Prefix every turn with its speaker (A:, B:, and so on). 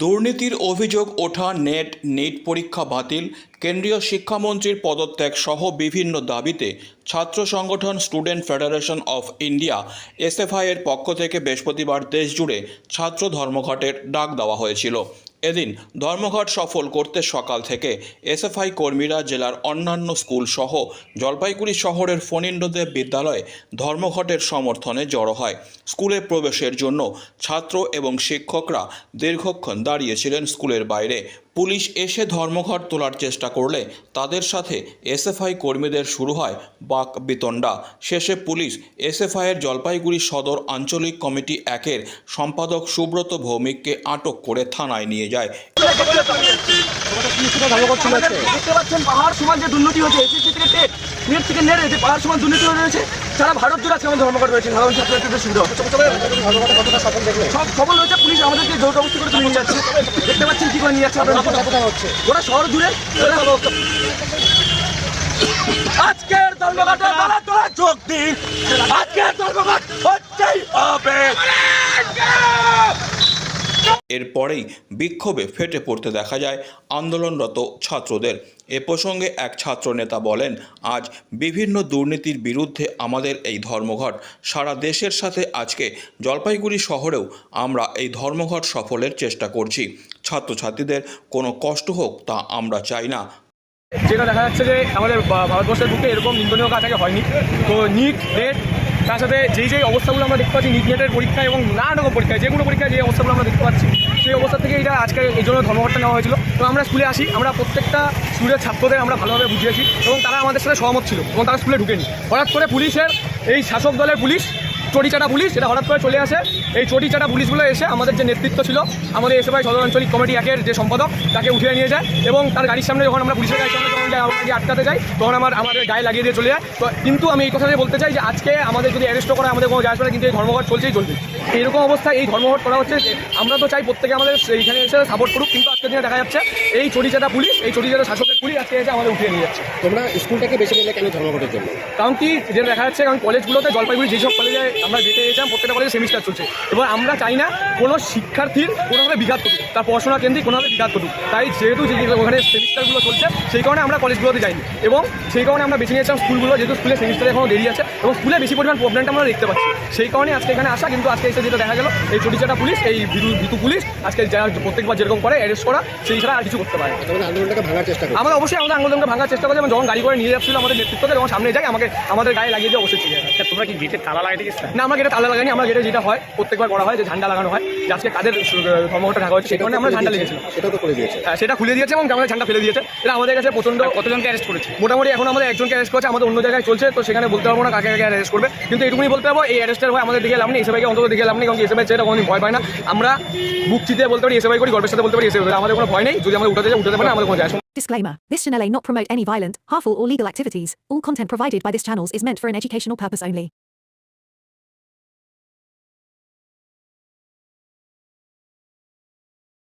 A: দুর্নীতির অভিযোগ ওঠা নেট নেট পরীক্ষা বাতিল, কেন্দ্রীয় শিক্ষামন্ত্রীর পদত্যাগ সহ বিভিন্ন দাবিতে ছাত্র সংগঠন স্টুডেন্ট ফেডারেশন অফ ইন্ডিয়া এসএফআইয়ের পক্ষ থেকে বৃহস্পতিবার দেশজুড়ে ছাত্র ধর্মঘটের ডাক দেওয়া হয়েছিল। এদিন ধর্মঘট সফল করতে সকাল থেকে এসএফআই কর্মীরা জেলার অন্যান্য স্কুল সহ জলপাইগুড়ি শহরের ফণীন্দ্রদেব বিদ্যালয়ে ধর্মঘটের সমর্থনে জড়ো হয়। স্কুলে প্রবেশের জন্য ছাত্র এবং শিক্ষকরা দীর্ঘক্ষণ দাঁড়িয়েছিলেন স্কুলের বাইরে। পুলিশ এসে ধর্মঘট তোলার চেষ্টা করলে তাদের সাথে এসএফআই কর্মীদের শুরু হয় বাক বিতণ্ডা। শেষে পুলিশ এসএফআইয়ের জলপাইগুড়ি সদর আঞ্চলিক কমিটি একের সম্পাদক সুব্রত ভৌমিককে আটক করে থানায় নিয়ে যায়।
B: নেট থেকে নেট যে পাহাড় সমান দুর্নীতি রয়েছে সারা ভারত জুড়ে আজকে আমাদের ধর্মঘট রয়েছে। সাধারণ ছাত্রছাত্রীদের সুবিধা সব সফল হয়েছে পুলিশ আমাদেরকে জোর অবস্থি করে নিয়ে যাচ্ছে। দেখতে পাচ্ছেন কি করে নিয়ে যাচ্ছে ওরা শহর জুড়ে আজকের ধর্মঘটে তারা তোরা যোগ দিন। আজকের ধর্মঘট হচ্ছেই হবে।
A: এরপরেই বিক্ষোভে ফেটে পড়তে দেখা যায় আন্দোলনরত ছাত্রদের। এ প্রসঙ্গে এক ছাত্র নেতা বলেন, আজ বিভিন্ন দুর্নীতির বিরুদ্ধে আমাদের এই ধর্মঘট। সারা দেশের সাথে আজকে জলপাইগুড়ি শহরেও আমরা এই ধর্মঘট সফলের চেষ্টা করছি। ছাত্রছাত্রীদের কোনো কষ্ট হোক তা আমরা চাই না।
C: যেটা দেখা যাচ্ছে যে আমাদের ভারতবর্ষের বুকে এরকম নিন্দনীয় কাজ আগে হয়নি। তো নিট, নেট তার সাথে যেই যেই অবস্থাগুলো আমরা দেখতে পাচ্ছি নিট নেটের পরীক্ষা এবং নানা রকম পরীক্ষায় যে কোনো পরীক্ষায় যে অবস্থাগুলো আমরা দেখতে পাচ্ছি, সেই অবস্থা থেকে এটা আজকে এই জন্য ধর্মঘটটা নেওয়া হয়েছিল। তো আমরা স্কুলে আসি, আমরা প্রত্যেকটা স্কুলের ছাত্রদের আমরা ভালোভাবে বুঝিয়েছি এবং তারা আমাদের সাথে সহমত ছিল এবং তারা স্কুলে ঢুকেনি। হঠাৎ করে পুলিশের, এই শাসক দলের পুলিশ চটিচাটা পুলিশ যেটা হঠাৎ করে চলে আসে। এই চটিচাটা পুলিশগুলো এসে আমাদের যে নেতৃত্ব ছিল আমাদের এসএফআই সদর আঞ্চলিক কমিটি একের যে সম্পাদক তাকে উঠিয়ে নিয়ে যায় এবং তার গাড়ির সামনে যখন আমরা পুলিশের গাড়ির সামনে যখন যাই আমাকে আটকাতে যাই তখন আমার আমাদের গায়ে লাগিয়ে দিয়ে চলে যায়। তো কিন্তু আমি এই কথাটাই বলতে চাই যে আজকে আমাদের যদি অ্যারেস্ট করা আমাদের কোনো যায় আসবে কিন্তু এই ধর্মঘট চলছেই চলবে। এইরকম অবস্থায় এই ধর্মঘট করা হচ্ছে আমরা তো চাই প্রত্যেকে আমাদের এইখানে এসে সাপোর্ট করুক কিন্তু আজকের দিনে দেখা যাচ্ছে এই চটিচাটা পুলিশ এই চটিচাটা শাসকের পুলিশ আজকে এসে আমাদের উঠিয়ে নিয়ে যাচ্ছে।
D: তোমরা স্কুলটাকে বেছে নিলে কেন ধর্মঘটের জন্য?
C: কারণ কি যেটা দেখা যাচ্ছে কারণ কলেজগুলোতে জলপাইগুড়ি যেসব কলেজে আমরা যেতে গেছিলাম প্রত্যেকটা কলেজে সেমিস্টার চলছে। এবার আমরা চাই না কোনো শিক্ষার্থীর কোনোভাবে বিঘাত করুক তার পড়াশোনা কেন্দ্রিক কোনোভাবে বিঘাত করুক তাই যেহেতু যে ওখানে সেমিস্টারগুলো চলছে সেই কারণে আমরা কলেজগুলোতে যাইনি। এবং সেই কারণে আমরা বেছে নিয়েছিলাম স্কুলগুলো যেহেতু স্কুলে সেমিস্টারে এখনও দেরি আছে এবং স্কুলে বেশি পরিমাণ প্রবলেমটা আমরা দেখতে পাচ্ছি। সেই কারণে আজকে এখানে আসা কিন্তু আজকে এসে যেটা দেখা গেল এই চটিচাটা পুলিশ এই বিদু বিতু পুলিশ আজকে যারা প্রত্যেকবার যেরকম করে অ্যারেস্ট করা সেই ছাড়া আর কিছু করতে পারে না।
D: তোমরা আন্দোলনটাকে ভাঙার চেষ্টা করো।
C: আমরা অবশ্যই আমাদের আন্দোলনকে ভাঙার চেষ্টা করছি এবং যখন গাড়ি করে নিয়ে যাচ্ছিল আমাদের নেতৃত্বকে যখন সামনে যাই আমাকে আমাদের গায়ে লাগিয়ে দিয়ে অবশ্যই
D: আচ্ছা, তোমরা কি গেটে তালা লাগাইতে গেছিলে
C: না আমরা গেটে তালা লাগাইনি আমরা গেটে যেটা হয় প্রত্যেকবার করা হয় যে ঝান্ডা লাগানো হয় যে আজকে কাদের ধর্মঘটটা ঢাকা হচ্ছে সেই কারণে আমরা ঝান্ডা লেগেছিলাম।
D: সেটাও তো করে দিয়েছে।
C: হ্যাঁ, সেটা খুলে দিয়েছে এবং আমাদের ঝান্ডা ফেলে দিয়েছে। এটা আমাদের কাছে প্রচণ্ড কতজনকে অ্যারেস্ট করেছে? মোটামুটি এখন আমাদের একজনকে অ্যারেস্ট করেছে আমাদের অন্য জায়গায় চলছে তো সেখানে বলতে পারব না কাকে কাকে অ্যারেস্ট করবে। কিন্তু এটুকুনি বলতে পারব এই অ্যারেস্টের ভয় আমাদের দিকে লাভ নেই এসএফআইকে অন্তত দিকে লাভ নেই কারণ এসএফআই সেটা কোনো ভয় পায় না। আমরা বুক চিতে বলতে পারি এসএফআই করি গর্বের সাথে বলতে পারি এসএফআই আমাদের কোনো ভয় নেই। যদি আমাদের উঠাতে যায় উঠাতে পারে না, আমাদের কোনো যায়।
E: Disclaimer This channel may not promote any violent, harmful, or legal activities. All content provided by this channel is meant for an educational purpose only.